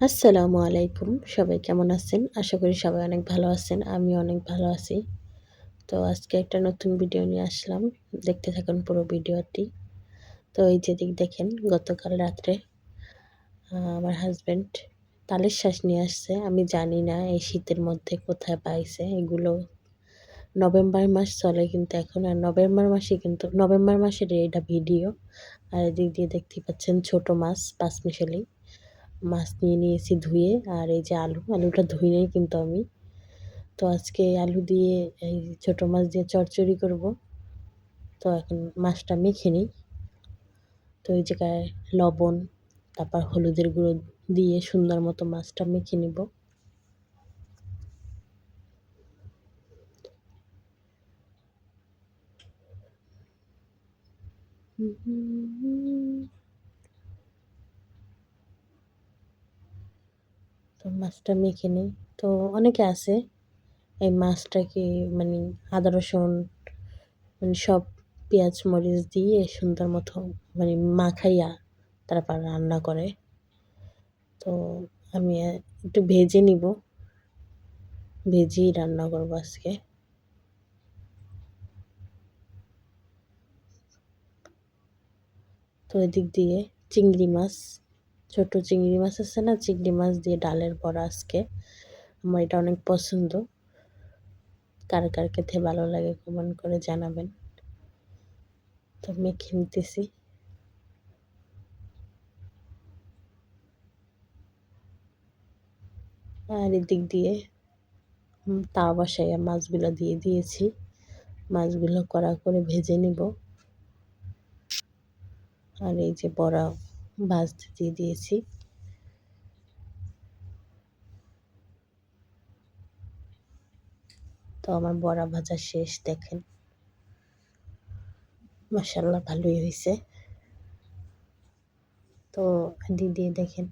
আসসালামু আলাইকুম। সবাই কেমন আছেন? আশা করি সবাই অনেক ভালো আছেন, আমি অনেক ভালো আছি। তো আজকে একটা নতুন ভিডিও নিয়ে আসলাম। দেখতে থাকুন পুরো ভিডিওটি তো এই যেদিক দেখেন, গতকাল রাত্রে আমার হাজব্যান্ড তালের শ্বাস নিয়ে আসছে। আমি জানি না এই শীতের মধ্যে কোথায় পাইছে। এগুলো নভেম্বর মাস চলে কিন্তু এখন, আর নভেম্বর মাসে কিন্তু, নভেম্বর মাসের এটা ভিডিও আর এদিক দিয়ে দেখতে পাচ্ছেন ছোট মাছ পাঁচমিশালি মাছ নিয়ে নিয়েছি ধুয়ে, আর এই যে আলু, আলুটা ধুয়ে কিন্তু আমি। তো আজকে আলু দিয়ে এই ছোটো মাছ দিয়ে চচ্চড়ি করব। তো এখন মাছটা মেখে নিই। তো এই জায়গায় লবণ, তারপর হলুদের গুঁড়ো দিয়ে সুন্দর মতো মাছটা মেখে নিব। মাছটা মেখে নিই। তো অনেকে আছে, এই মাছটাকে মানে আদা, রসুন মানে সব পেঁয়াজ, মরিচ দিয়ে সুন্দর মতো মানে মাখাইয়া তারপর রান্না করে। তো আমি একটু ভেজে নিব। ভেজেই রান্না করব আজকে। তো এদিক দিয়ে চিংড়ি মাছ ছোট চিংড়ি মাছ আছে না, চিংড়ি মাছ দিয়ে ডালের বড়া আজকে। আমার এটা অনেক পছন্দ। কার কার খেতে ভালো লাগে কমেন্ট করে জানাবেন। তো মেখে নিতেছি। আর এদিক দিয়ে তাওয়া বসাইয়া মাছগুলো দিয়ে দিয়েছি। মাছগুলো কড়া করে ভেজে নিব। আর এই যে বড়া ভাজতে দিয়ে দিয়েছি। তো আমার বড়া ভাজা শেষ, দেখেন। মাসাল্লাহ ভালোই হয়েছে। তো দিদি দিয়ে দেখেন,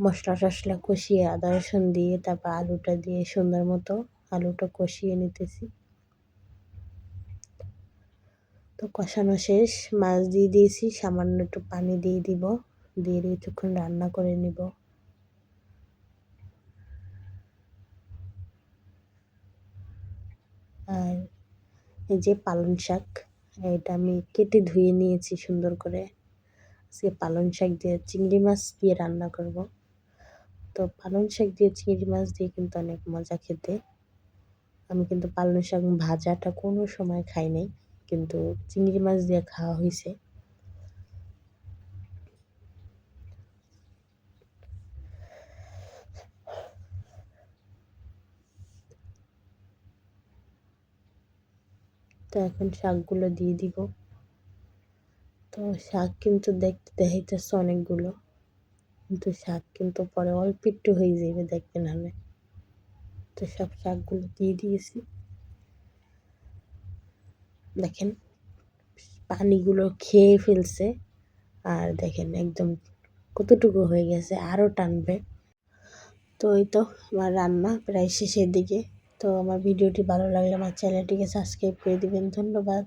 মশলা টশলা কষিয়ে আদা রসুন দিয়ে, তারপর আলুটা দিয়ে সুন্দর মতো আলুটা কষিয়ে নিতেছি। তো কষানো শেষ, মাছ দিয়ে দিয়েছি, সামান্য একটু পানি দিয়ে দিব দিয়ে কিছুক্ষণ রান্না করে নিব। আর এই যে পালং শাক, এটা আমি কেটে ধুয়ে নিয়েছি সুন্দর করে। আজকে পালং শাক দিয়ে চিংড়ি মাছ দিয়ে রান্না করব। তো পালং শাক দিয়ে চিংড়ি মাছ দিয়ে কিন্তু অনেক মজা খেতে। আমি কিন্তু পালং শাক ভাজাটা কোনো সময় খাই নাই। কিন্তু চিংড়ি মাছ দিয়ে খাওয়া হয়েছে তো এখন শাকগুলো দিয়ে দিব। তো শাক কিন্তু দেখতে দেখাইতেছে অনেকগুলো। কিন্তু শাক কিন্তু পরে অল্প একটু হয়ে যাবে দেখবেন আমি। তো সব শাকগুলো দিয়ে দিয়েছি। দেখেন, পানিগুলো খেয়ে ফেলছে। আর দেখেন একদম কতটুকু হয়ে গেছে আরও টানবে। তো এই তো আমার রান্না প্রায় শেষের দিকে। তো আমার ভিডিওটি ভালো লাগলে আমার চ্যানেলটিকে সাবস্ক্রাইব করে দিবেন। ধন্যবাদ।